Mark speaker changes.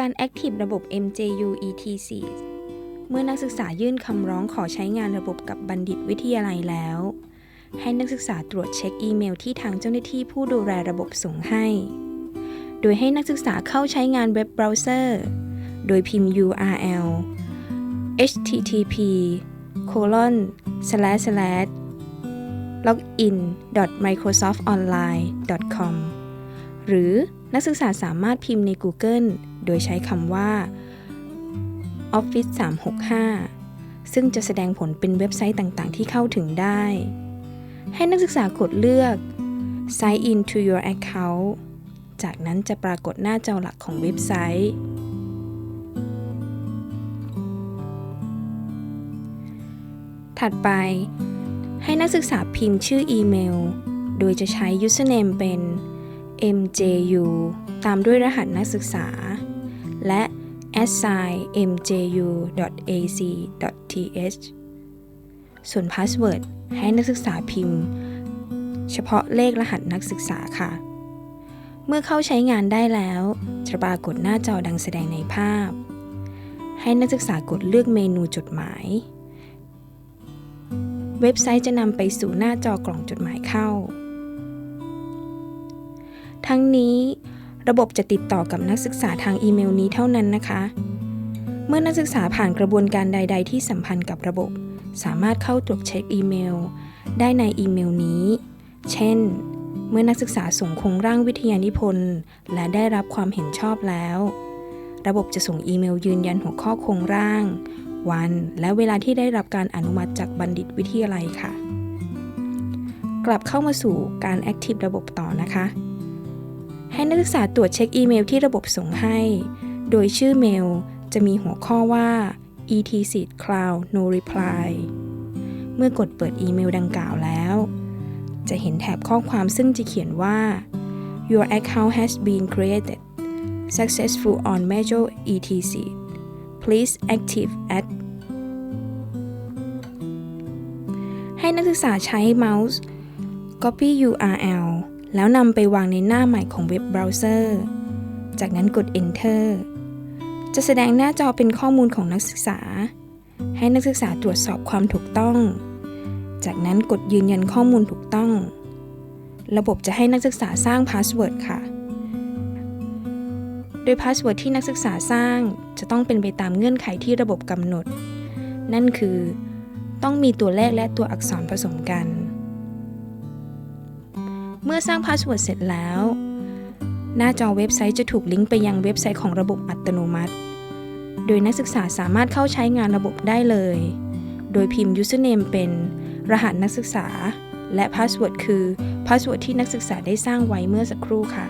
Speaker 1: การ Active ระบบ MJU ETC เมื่อนักศึกษายื่นคำร้องขอใช้งานระบบกับบัณฑิตวิทยาลัยแล้ว ให้นักศึกษาตรวจเช็คอีเมลที่ทางเจ้าหน้าที่ผู้ดูแลระบบส่งให้ โดยให้นักศึกษาเข้าใช้งานเว็บเบราว์เซอร์ โดยพิมพ์ URL http colon slash slash login microsoftonline com หรือ นักศึกษาสามารถพิมพ์ใน Google โดยใช้คำว่า Office 365 ซึ่งจะแสดงผลเป็นเว็บไซต์ต่างๆ ที่เข้าถึงได้ ให้นักศึกษากดเลือก Sign in to your account จากนั้นจะปรากฏหน้าจอหลักของเว็บไซต์ ถัดไป ให้นักศึกษาพิมพ์ชื่ออีเมล โดยจะใช้ username เป็น mju ตามด้วยรหัสนักศึกษา และ assign mju.ac.th ส่วน password ให้นักศึกษาพิมพ์ เฉพาะเลขรหัสนักศึกษาค่ะ เมื่อเข้าใช้งานได้แล้ว จะปรากฏหน้าจอดังแสดงในภาพ ให้นักศึกษากดเลือกเมนูจดหมาย เว็บไซต์จะนำไปสู่หน้าจอกล่องจดหมายเข้า ทั้งนี้ระบบจะติดต่อกับนักศึกษาทางอีเมลนี้เท่านั้นนะคะ เมื่อนักศึกษาผ่านกระบวนการใด ๆ ที่สัมพันธ์กับระบบ สามารถเข้าตรวจเช็คอีเมล ได้ในอีเมลนี้ เช่น เมื่อนักศึกษาส่งโครงร่างวิทยานิพนธ์ และได้รับความเห็นชอบแล้ว ระบบจะส่งอีเมลยืนยันหัวข้อโครงร่าง วัน และเวลาที่ได้รับการอนุมัติจากบัณฑิตวิทยาลัยค่ะ กลับเข้ามาสู่การ Active ระบบต่อนะคะ ให้นักศึกษาตรวจเช็คอีเมลที่ระบบส่งให้ โดยชื่อเมลจะมีหัวข้อว่า etc cloud no reply เมื่อกดเปิดอีเมลดังกล่าวแล้ว จะเห็นแถบข้อความซึ่งจะเขียนว่า your account has been created successful on major etc please active at ให้นักศึกษาใช้เมาส์ copy URL แล้วนำไปวางในหน้าใหม่ของเว็บเบราว์เซอร์ จากนั้นกด Enter จะแสดงหน้าจอเป็นข้อมูลของนักศึกษา ให้นักศึกษาตรวจสอบความถูกต้อง จากนั้นกดยืนยันข้อมูลถูกต้อง ระบบจะให้นักศึกษาสร้างพาสเวิร์ดค่ะ โดยพาสเวิร์ดที่นักศึกษาสร้างจะต้องเป็นไปตามเงื่อนไขที่ระบบกำหนด นั่นคือ ต้องมีตัวเลขและตัวอักษรผสมกัน เมื่อสร้างพาสเวิร์ดเสร็จแล้ว หน้าจอเว็บไซต์จะถูกลิงก์ไปยังเว็บไซต์ของระบบอัตโนมัติ โดยนักศึกษาสามารถเข้าใช้งานระบบได้เลย โดยพิมพ์ username เป็น รหัสนักศึกษา และพาสเวิร์ดคือพาสเวิร์ดที่นักศึกษาได้สร้างไว้เมื่อสักครู่ค่ะ